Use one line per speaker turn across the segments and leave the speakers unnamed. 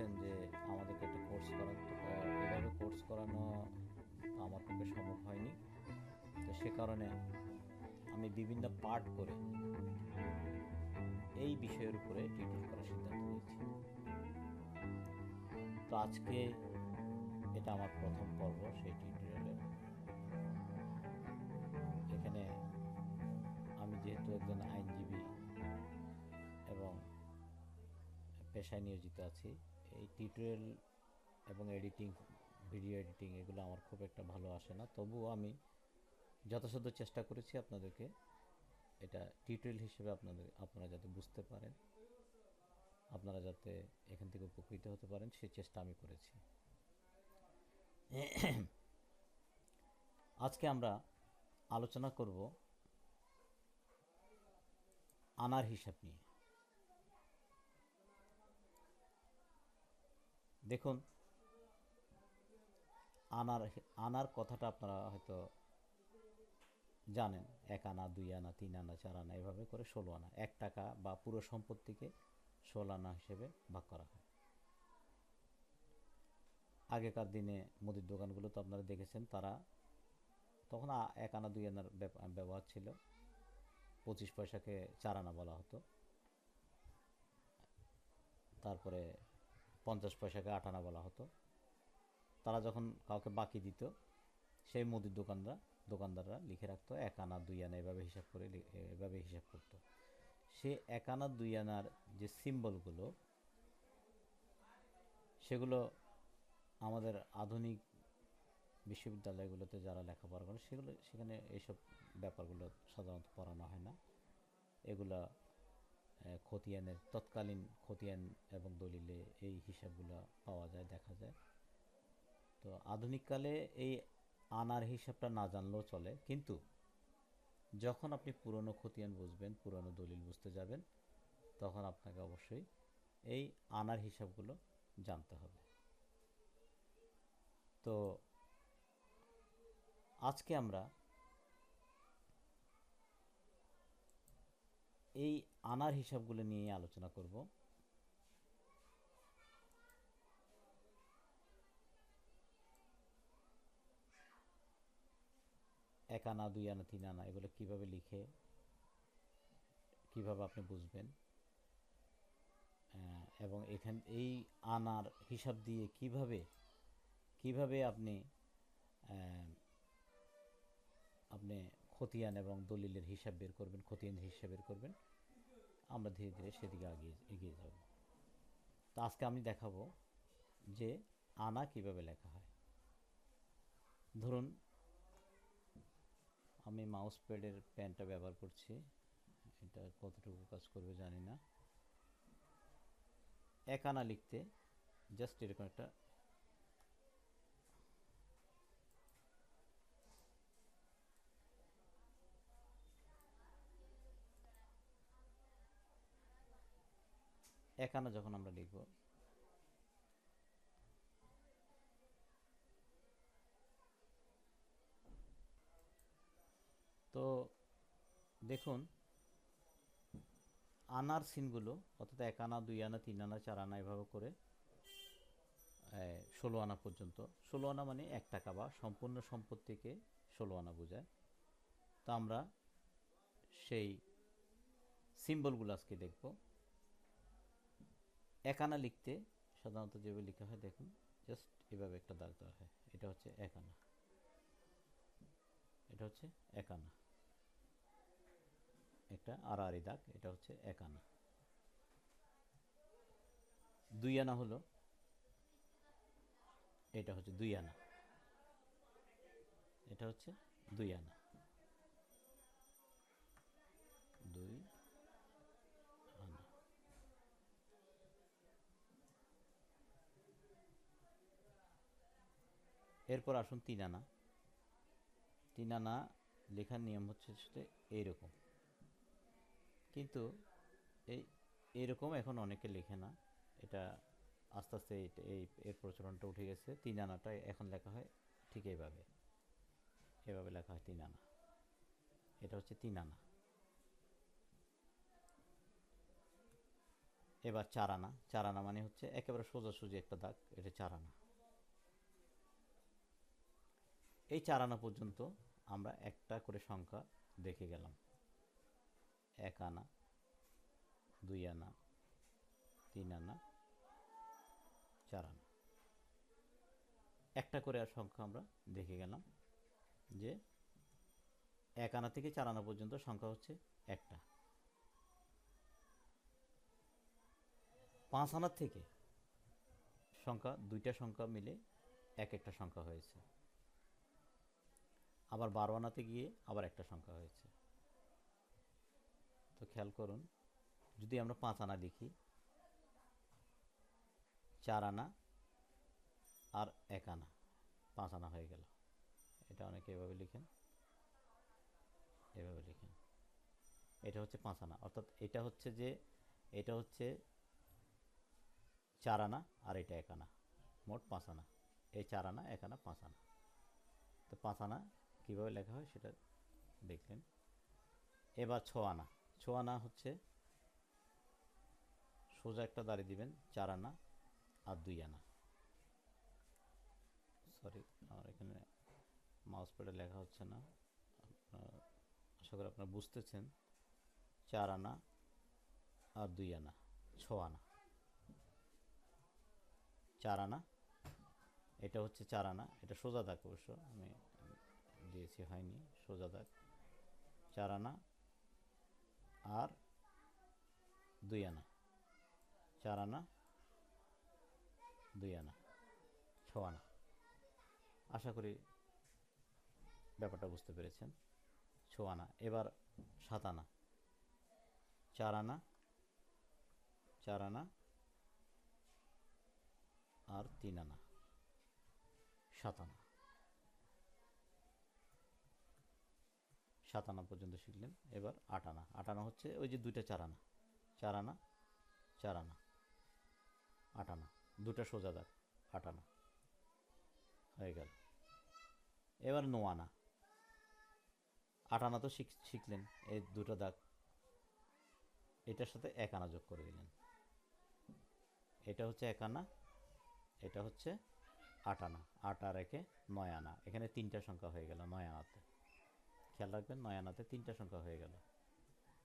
বলছেন যে আমাদেরকে একটা কোর্স করান। তো এভাবে কোর্স করানো আমার পক্ষে সম্ভব হয়নি। তো সে কারণে আমি বিভিন্ন পার্ট করে এই বিষয়ের উপরে টিউটর করার সিদ্ধান্ত নিয়েছি। তো আজকে এটা আমার প্রথম পর্ব সেই টিউটোরিয়ালের এখানে আমি যেহেতু একজন আইনজীবী এবং পেশায় নিয়োজিত আছি এই টিউটোরিয়াল এবং এডিটিং ভিডিও এডিটিং এগুলো আমার খুব একটা ভালো আসে না। তবুও আমি যথাসাধ্য চেষ্টা করেছি আপনাদেরকে এটা টিউটোরিয়াল হিসেবে আপনাদের, আপনারা যাতে বুঝতে পারেন, আপনারা যাতে এখান থেকে উপকৃত হতে পারেন সেই চেষ্টা আমি করেছি। আজকে আমরা আলোচনা করব আনার হিসাব নিয়ে। দেখুন, আনার আনার কথাটা আপনারা হয়তো জানেন। এক আনা, দুই আনা, তিন আনা, চার আনা, এভাবে করে ষোলো আনা, এক টাকা বা পুরো সম্পত্তিকে ষোলো আনা হিসেবে ভাগ করা হয়। আগেকার দিনে মুদির দোকানগুলো তো আপনারা দেখেছেন, তারা তখন এক আনা, দুই আনার ব্যবহার ছিল। পঁচিশ পয়সাকে চার আনা বলা হতো। তারপরে পঞ্চাশ পয়সাকে আট আনা বলা হতো। তারা যখন কাউকে বাকি দিত, সেই মুদির দোকানরা, দোকানদাররা লিখে রাখতো, এক আনা, দুই আনা এভাবে হিসাব করে এভাবে হিসাব করতো। সে এক আনা, দুই আনার যে সিম্বলগুলো, সেগুলো আমাদের আধুনিক বিশ্ববিদ্যালয়গুলোতে যারা লেখাপড়া করে, সেগুলো, সেখানে এইসব ব্যাপারগুলো সাধারণত পড়ানো হয় না। এগুলা খতিয়ানের, তৎকালীন খতিয়ান এবং দলিলে এই হিসাবগুলো পাওয়া যায়, দেখা যায়। তো আধুনিককালে এই আনার হিসাবটা না জানলেও চলে, কিন্তু যখন আপনি পুরনো খতিয়ান বুঝবেন, পুরনো দলিল বুঝতে যাবেন, তখন আপনাকে অবশ্যই এই আনার হিসাবগুলো জানতে হবে। তো আজকে আমরা এই আনার হিসাবগুলো নিয়ে আলোচনা করব। এক আনা, দুই আনা, তিন আনা, এগুলো কীভাবে লিখে, কীভাবে আপনি বুঝবেন? এবং এখান, এই আনার হিসাব দিয়ে কীভাবে কীভাবে আপনি আপনি খতিয়ান এবং দলিলের হিসাব বের করবেন খতিয়ানের হিসাব বের করবেন। আমরা ধীরে ধীরে সেদিকে এগিয়ে এগিয়ে যাব। তো আজকে আমি দেখাবো যে আনা কীভাবে লেখা হয়। ধরুন, আমি মাউস প্যাডের পেনটা ব্যবহার করছি। এটা কতটুকু কাজ করবে জানি না। এক আনা লিখতে জাস্ট এরকম একটা এক আনা যখন আমরা লিখব। তো দেখুন, আনার সিনগুলো, অর্থাৎ এক আনা, দুই আনা, তিন আনা, চার আনা, এভাবে করে ষোলো আনা পর্যন্ত। ষোলো আনা মানে এক টাকা বা সম্পূর্ণ সম্পত্তিকে ষোলো আনা বোঝায়। তো আমরা সেই সিম্বলগুলো আজকে দেখব। এক আনা লিখতে সাধারণত যেভাবে লেখা হয়, দেখুন জাস্ট এভাবে একটা দাগ দেওয়া হয়। এটা হচ্ছে এক আনা এটা হচ্ছে এক আনা একটা আড়াআড়ি দাগ, এটা হচ্ছে এক আনা দুই আনা হলো, এটা হচ্ছে দুই আনা। এটা হচ্ছে দুই আনা দুই আনা এরপর আসুন তিন আনা তিন আনা লেখার নিয়ম হচ্ছে সেটা এইরকম। কিন্তু এই এরকম এখন অনেকে লেখে না। এটা আস্তে আস্তে এই এর প্রচলনটা উঠে গেছে। তিন আনাটা এখন লেখা হয় ঠিক এইভাবে। এভাবে লেখা হয় তিন আনা এটা হচ্ছে তিন আনা এবার চার আনা চার আনা মানে হচ্ছে একেবারে সোজাসুজি একটা দাগ। এটা চার আনা এই চার আনা পর্যন্ত আমরা একটা করে সংখ্যা দেখে গেলাম। এক আনা, দুই আনা, তিন আনা, চার আনা। একটা করে আর সংখ্যা আমরা দেখে গেলাম যে এক আনা থেকে চার আনা পর্যন্ত সংখ্যা হচ্ছে একটা। পাঁচ আনার থেকে সংখ্যা, দুইটা সংখ্যা মিলে এক একটা সংখ্যা হয়েছে। আবার বারো আনাতে গিয়ে আবার একটা সংখ্যা হয়েছে। তো খেয়াল করুন, যদি আমরা পাঁচ আনা লিখি চার আনা আর এক আনা, পাঁচ আনা হয়ে গেল। এটা অনেকে এভাবে লিখেন এভাবে লিখেন। এটা হচ্ছে পাঁচ আনা, অর্থাৎ এটা হচ্ছে যে, এটা হচ্ছে চার আনা আর এটা এক আনা, মোট পাঁচ আনা। এই চার আনা, এক আনা, পাঁচ আনা। তো পাঁচ আনা কীভাবে লেখা হয় সেটা দেখলেন। এবার ছ আনা। ছ আনা হচ্ছে সোজা একটা দাঁড়িয়ে দিবেন, চার আনা আর দুই আনা। সরি আমার এখানে মাউস প্যাডে লেখা হচ্ছে না। আপনার আশা করি আপনারা বুঝতেছেন। চার আনা আর দুই আনা ছ আনা। চার আনা, এটা হচ্ছে চার আনা, এটা সোজা দাগ অবশ্য, আমি দিয়েছি হয়নি, সোজা দাগ। চার আনা আর দুই আনা। চার আনা, দুই আনা, ছ আনা। আশা করি ব্যাপারটা বুঝতে পেরেছেন। ছ আনা, এবার সাত আনা। চার আনা চার আনা আর তিন আনা। সাত আনা। সাত আনা পর্যন্ত শিখলেন। এবার আট আনা। আট আনা হচ্ছে ওই যে দুইটা চার আনা। চার আনা চার আনা, আট আনা। দুটা সোজা দাগ, আট আনা। হয়ে গেল। এবার নো আনা। আট আনা তো শিখ, শিখলেন। এই দুটো দাগ। এটার সাথে এক আনা যোগ করে দিলেন। এটা হচ্ছে এক আনা, এটা হচ্ছে আট আনা। আট আর একে নয় আনা। এখানে তিনটা সংখ্যা হয়ে গেল নয় আনাতে। খেয়াল রাখবেন, নয় আনাতে তিনটা সংখ্যা হয়ে গেল।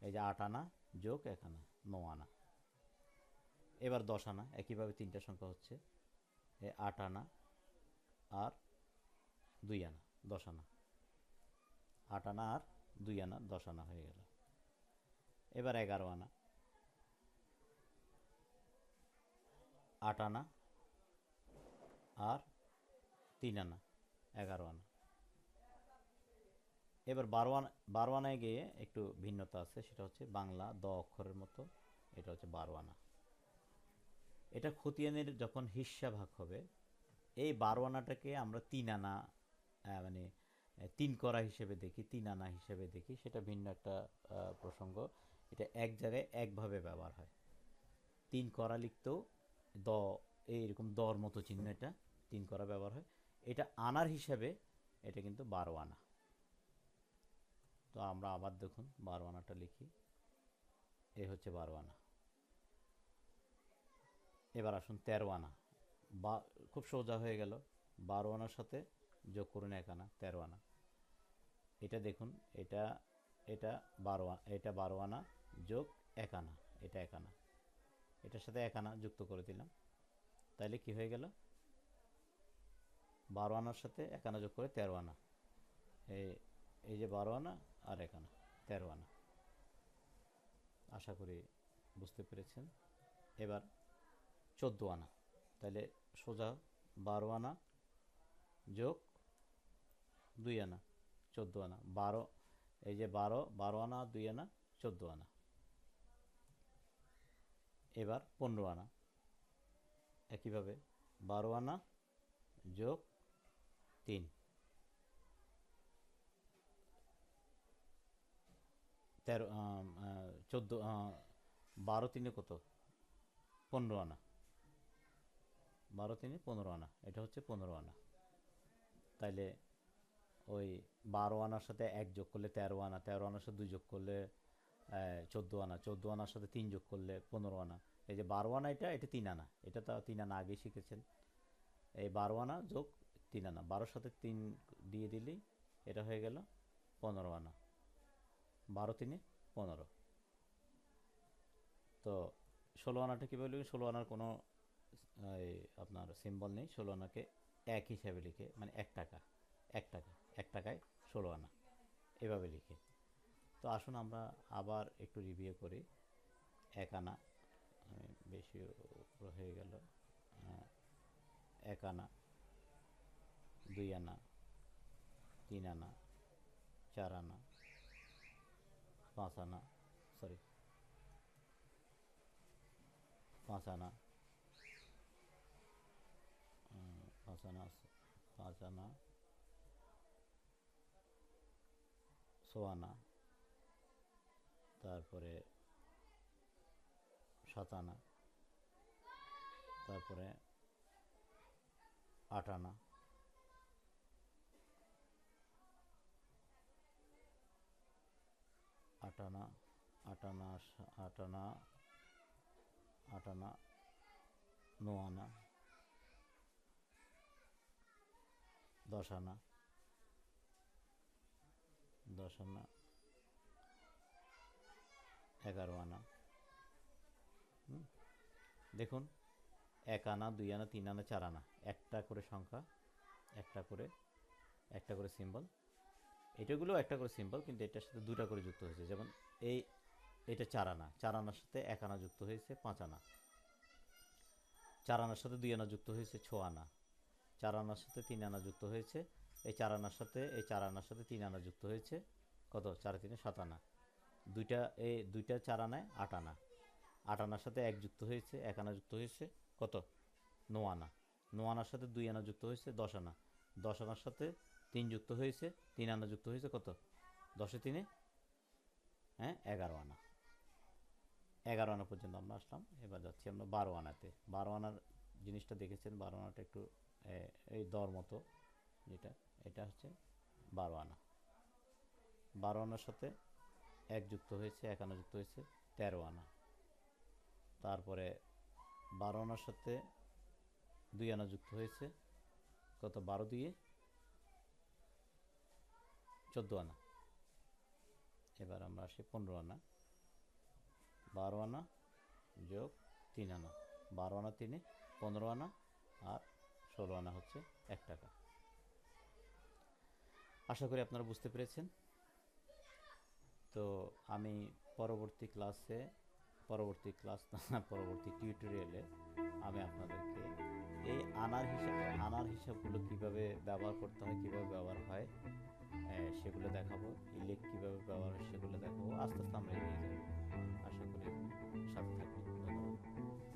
এই যে আট আনা যোগ এক আনা, ন আনা। এবার দশ আনা, একইভাবে তিনটা সংখ্যা হচ্ছে। এই আট আনা আর দুই আনা, দশ আনা। আট আনা আর দুই আনা, দশ আনা হয়ে গেল। এবার এগারো আনা। আট আনা আর তিন আনা, এগারো আনা। এবার বারো বারোয়ানায় গিয়ে একটু ভিন্নতা আছে, সেটা হচ্ছে বাংলা দ অক্ষরের মতো, এটা হচ্ছে বারোয়ানা। এটা খতিয়ানের যখন হিস্সা ভাগ হবে, এই বারোয়ানাটাকে আমরা তিন আনা মানে তিন করা হিসেবে দেখি, তিন আনা হিসেবে দেখি, সেটা ভিন্ন একটা প্রসঙ্গ। এটা এক জায়গায় একভাবে ব্যবহার হয়। তিন করা লিখতেও দ, এইরকম দর মতো চিহ্ন এটা, তিন করা ব্যবহার হয়। এটা আনার হিসাবে, এটা কিন্তু বারো আনা তো আমরা আবার দেখুন বারো আনাটা লিখি। এই হচ্ছে বারো আনা এবার আসুন তেরোয়ানা বা খুব সোজা হয়ে গেল। বারোয়ানার সাথে যোগ করুন এক আনা তেরো এটা দেখুন, এটা এটা বারো এটা বারো আনা যোগ এক আনা, এটা এক আনা। এটার সাথে এক আনা যুক্ত করে দিলাম। তাইলে কি হয়ে গেল? বারো আনার সাথে এক আনা যোগ করে তেরো আনা এই এই যে বারো আনা আর এক আনা তেরো আনা। আশা করি বুঝতে পেরেছেন। এবার চোদ্দ আনা। তাহলে সোজা বারো আনা যোগ দুই আনা, চোদ্দ আনা। বারো, এই যে বারো বারো আনা, দুই আনা, চোদ্দ আনা। এবার পনেরো আনা। একইভাবে বারো আনা যোগ তিন। তেরো চোদ্দ বারো তিনে কত? পনেরো আনা। বারো তিনে পনেরো আনা। এটা হচ্ছে পনেরো আনা। তাইলে ওই বারো আনার সাথে এক যোগ করলে তেরো আনা, তেরো আনার সাথে দুই যোগ করলে চোদ্দ আনা, চোদ্দ আনার সাথে তিন যোগ করলে পনেরো আনা। এই যে বারো আনা এটা এটা তিন আনা। এটা তো তিন আনা আগেই শিখেছেন। এই বারো আনা যোগ তিন আনা। বারোর সাথে তিন দিয়ে দিলেই এটা হয়ে গেল পনেরো আনা। বারো তিনে পনেরো। তো ষোলো আনাটা কীভাবে লিখবে ষোলো আনার কোনো আপনার সিম্বল নেই। ষোলো আনাকে এক হিসাবে লিখে মানে এক টাকা এক টাকা, এক টাকায় ষোলো আনা, এভাবে লিখে। তো আসুন আমরা আবার একটু রিভিউ করি। এক আনা বেশি হয়ে গেল। এক আনা, দুই আনা, তিন আনা, চার আনা পাঁচ আনা সরি পাঁচ আনা পাঁচ আনা পাঁচ আনা আনা তারপরে সাত আনা তারপরে আট আনা আট আনা আট আনা সা- আট আনা আট আনা ন আনা দশ আনা দশ আনা এগারো আনা দেখুন এক আনা দুই আনা তিন আনা চার আনা একটা করে সংখ্যা, একটা করে একটা করে সিম্বল এটাগুলো একটা করে সিম্বল কিন্তু এটার সাথে দুটা করে যুক্ত হয়েছে। যেমন এই, এটা চার আনা। চার আনার সাথে এক আনা যুক্ত হয়েছে, পাঁচ আনা। চার আনার সাথে দুই আনা যুক্ত হয়েছে, ছ আনা। চার আনার সাথে তিন আনা যুক্ত হয়েছে, এই চার আনার সাথে, এই চার আনার সাথে তিন আনা যুক্ত হয়েছে, কত? চার তিনে সাত আনা। দুইটা, এই দুইটা চার আনায় আট আনা। আট আনার সাথে এক যুক্ত হয়েছে, এক আনা যুক্ত হয়েছে, কত? ন আনা। ন আনার সাথে দুই আনা যুক্ত হয়েছে, দশ আনা। দশ আনার সাথে তিন যুক্ত হয়েছে, তিন আনা যুক্ত হয়েছে কত? দশে তিনে? হ্যাঁ এগারো আনা। এগারো আনা পর্যন্ত আমরা আসলাম, এবার যাচ্ছি আমরা বারো আনাতে। বারো আনার জিনিসটা দেখেছেন, বারো আনাটা একটু এই দর মতো, যেটা, এটা হচ্ছে বারো আনা। বারো আনার সাথে এক যুক্ত হয়েছে, এক আনা যুক্ত হয়েছে, তেরো আনা। তারপরে বারো আনার সাথে দুই আনা যুক্ত হয়েছে, কত? বারো দিয়ে চোদ্দ আনা। এবার আমরা আসি পনেরো আনা। বারো আনা যোগ তিন আনা। বারো আনা তিনে পনেরো আনা আর ষোলো আনা হচ্ছে এক টাকা। আশা করি আপনারা বুঝতে পেরেছেন। তো আমি পরবর্তী ক্লাসে, পরবর্তী ক্লাস না পরবর্তী টিউটোরিয়ালে আমি আপনাদেরকে এই আনার হিসাব আনার হিসাবগুলো কীভাবে ব্যবহার করতে হয়, কীভাবে ব্যবহার হয় সেগুলো দেখাবো। ইলেক কীভাবে ব্যবহার হয় সেগুলো দেখাবো। আস্তে আস্তে আমরা এগিয়ে যাব আশা করি সাথে থাকবেন। ধন্যবাদ।